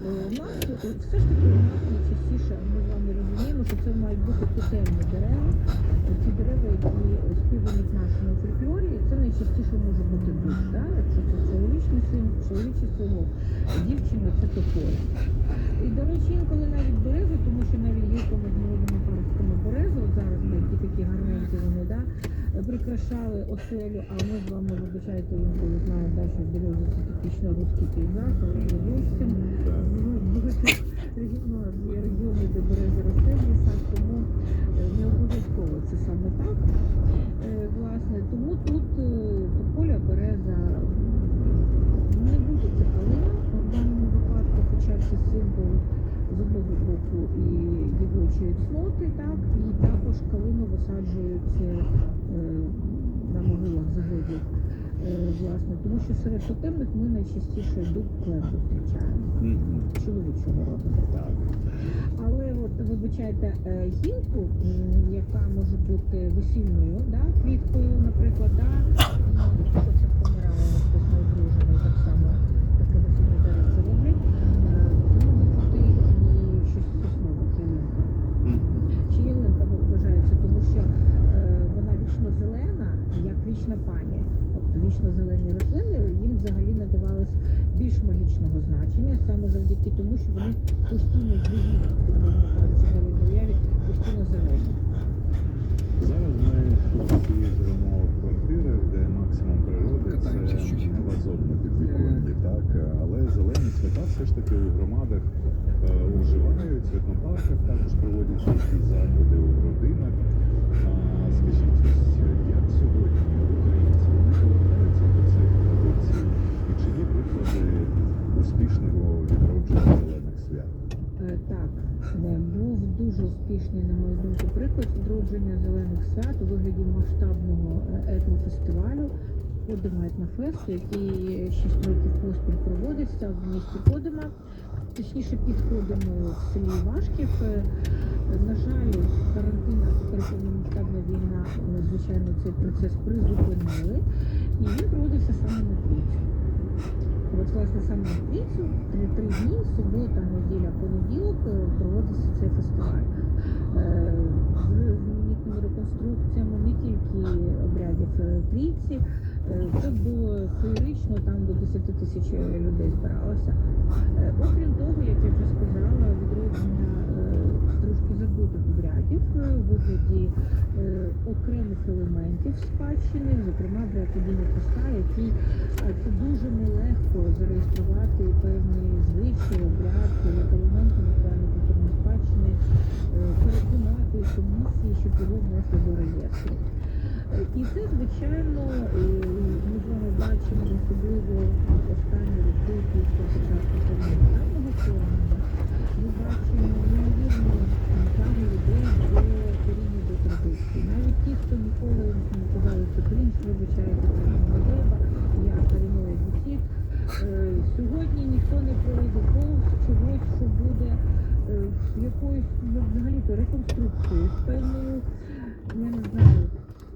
все ж таки у нас найчастіше ми з вами розуміємо, що це мають бути тотемні дерева. Ці дерева, які співані в нашому фольклорі, це найчастіше може бути дуб. Да? Якщо це чоловічний син, чоловіче село, дівчина це тополя. І, до речі, інколи навіть берези, тому що навіть гілками з молодими паростками берези, от зараз ми які такі гарненькі прикрашали оселю, а ми з вами, вибачайте, інколи знаємо, да, що берези це типічно русський пейзаж, зовсім. Ну, є регіони, де берези росте в лісах, тому е, не обов'язково це саме так. Е, Власне, тому тут е, тополя, береза не буде це калина в даному випадку, хоча це символ з одного боку і дівочої цноти, так, і також калину висаджують е, на могилах загиблих. Е, Власне, тому що серед тотемних ми найчастіше дуб клен зустрічаємо чоловічого роду. Так. Але от вибачайте е, гілку, яка може бути весільною, да, квіткою, наприклад, да, як вічна пані. Тобто вічно зелені рослини їм взагалі надавалось більш магічного значення, саме завдяки тому, що вони постійно живі, можна кажучи, уяві, постійно зелені. Зараз ми всі живемо в квартирах, де максимум природи це чуть-чуть. вазон так. Але зелені цвіта все ж таки у громадах е, уживають, в етнопарках також проводять якісь заходи у родинах. А скажіть, ось як сьогодні українці вони повертаються до цих традицій? І чи є приклади успішного відродження зелених свят? Е, Так, е, був дуже успішний, на мою думку, приклад відродження зелених свят у вигляді масштабного е, етнофестивалю Подима Етнофест, який 6 років поспіль проводиться в місті Подима, точніше під Подимою в селі Вашків. Е, На жаль, карантин, повномасштабна війна, е, звичайно, цей процес призупинили, і він проводився саме на Трійці. Власне, саме на Трійцю, три, три дні, субота, неділя, понеділок е, проводиться цей фестиваль. Е, З різноманітними реконструкціями, не тільки обрядів е, Трійці. Е, Це було феєрично, там до 10 тисяч людей збиралося. Е, Окрім того, як я вже сказала, відродження трошки забутих обрядів у вигляді окремих елементів спадщини, зокрема обряд Подіння Христа, який а це дуже нелегко зареєструвати певні звичаї, обряд, як елементи національної спадщини, е, переконати комісії, щоб його внесли до реєстру. Е, І це, звичайно, е, ми з вами бачимо особливо останні роки після початку повномасштабного вторгнення. Ми бачимо неймовірну тягу людей до коріння до традиції. Навіть ті, хто ніколи не казали, що крінж, вибачаєте, це не треба, я корінної дітей. Сьогодні пройде повз чогось, що буде е, якоюсь ну, взагалі-то реконструкцією, з певною, я не знаю,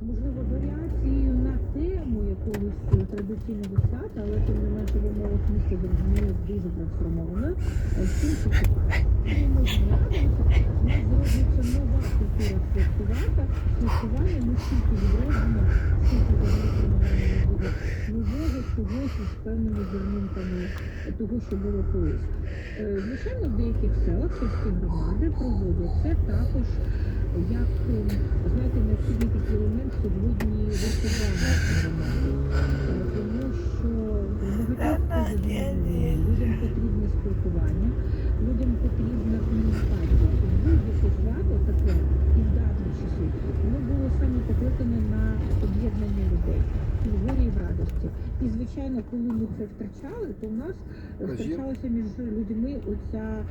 можливо, варіацією на тему якогось е, традиційного свята, але тим не менше в умовах міста зрозуміло дуже. Е, почуваю. Тому ми зробиться нова культура святкувати, святкування, не стільки відродження, скільки взагалі формування буде нового чогось із певними зернинками того, що було колись. Е, Звичайно, в деяких селах сільські громади проводять це також як е, знаєте, необхідний такий елемент сьогодні виховання громади. Е, Тому що горі, і звичайно, коли ми це втрачали, то в нас втрачалася між людьми оця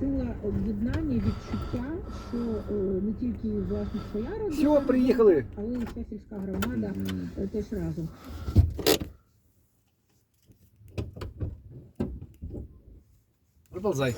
сила об'єднання, відчуття, що е, не тільки власне своя родина, приїхали. але і вся сільська громада е, теж разом. Продолжай.